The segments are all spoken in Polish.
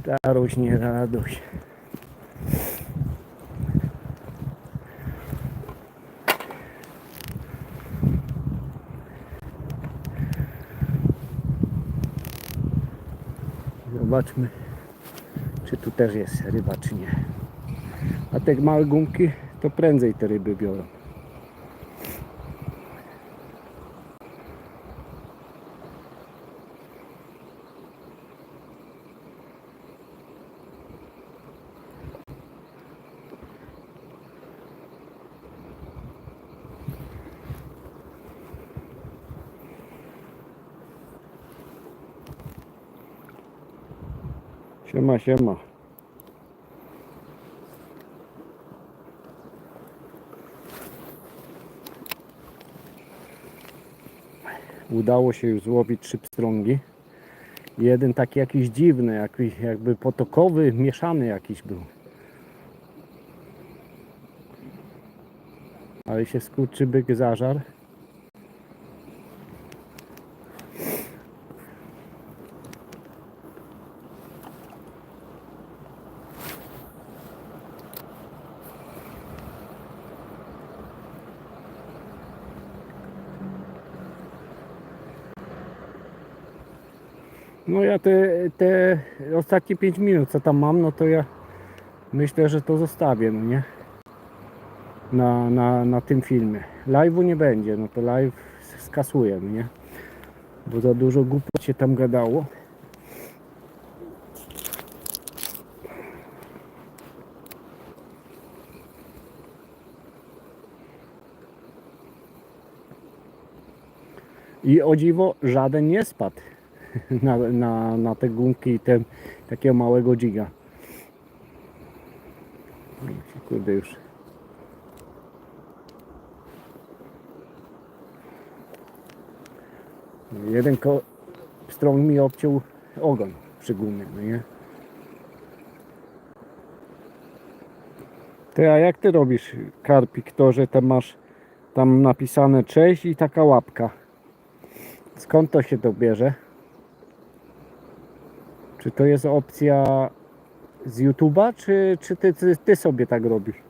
Starość, nie radość. Zobaczmy, czy tu też jest ryba, czy nie. A te małe gumki to prędzej te ryby biorą. Siema, siema. Udało się już złowić trzy pstrągi. Jeden taki jakiś dziwny, jakiś jakby potokowy, mieszany jakiś był. Ale się skurczybyk zażar. No ja te, te ostatnie 5 minut co tam mam, no to ja myślę, że to zostawię, no nie? Na, na, na tym filmie. Live'u nie będzie, no to live skasuję, no nie? Bo za dużo głupot się tam gadało. I o dziwo żaden nie spadł na, na, na te gumki i te, takiego małego dziga. Kurde już. Jeden ko- mi obciął ogon przy gumie, no nie? Ty, a jak ty robisz karpik to, że tam masz tam napisane cześć i taka łapka? Skąd to się to bierze? Czy to jest opcja z YouTube'a, czy, czy ty, ty, ty sobie tak robisz?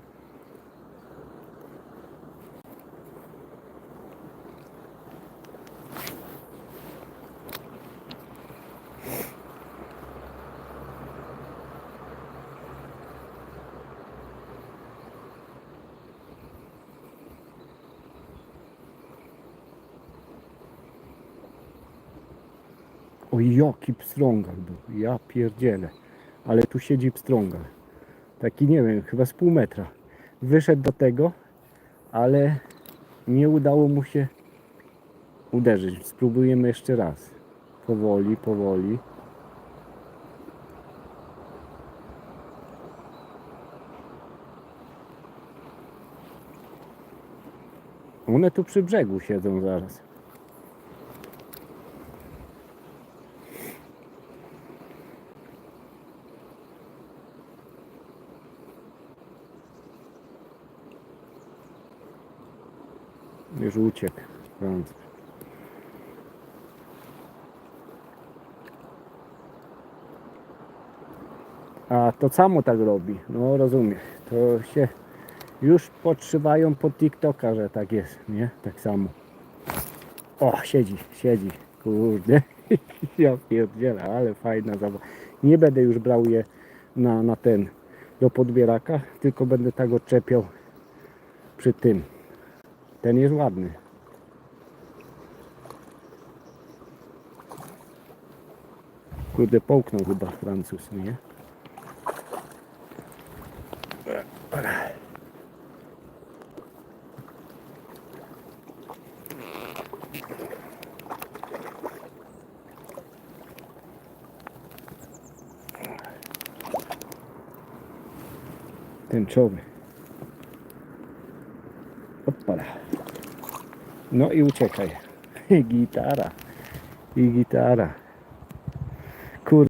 O jaki pstrągal był, ja pierdzielę. Ale tu siedzi pstrągal. Taki nie wiem, chyba z pół metra. Wyszedł do tego, ale nie udało mu się uderzyć. Spróbujemy jeszcze raz. Powoli, powoli. One tu przy brzegu siedzą zaraz. Już uciekł. A to samo tak robi. No rozumiem. To się już podszywają pod TikToka, że tak jest, nie? Tak samo. O, siedzi, siedzi. Kurde. Ja pierdzielę, ale fajna zabawa. Nie będę już brał je na, na ten do podbieraka, tylko będę tak odczepiał przy tym. Ten jest ładny. Kurde, połknął chyba Francuz, nie? Tęczowy. No i uciekaj. I gitara. I gitara.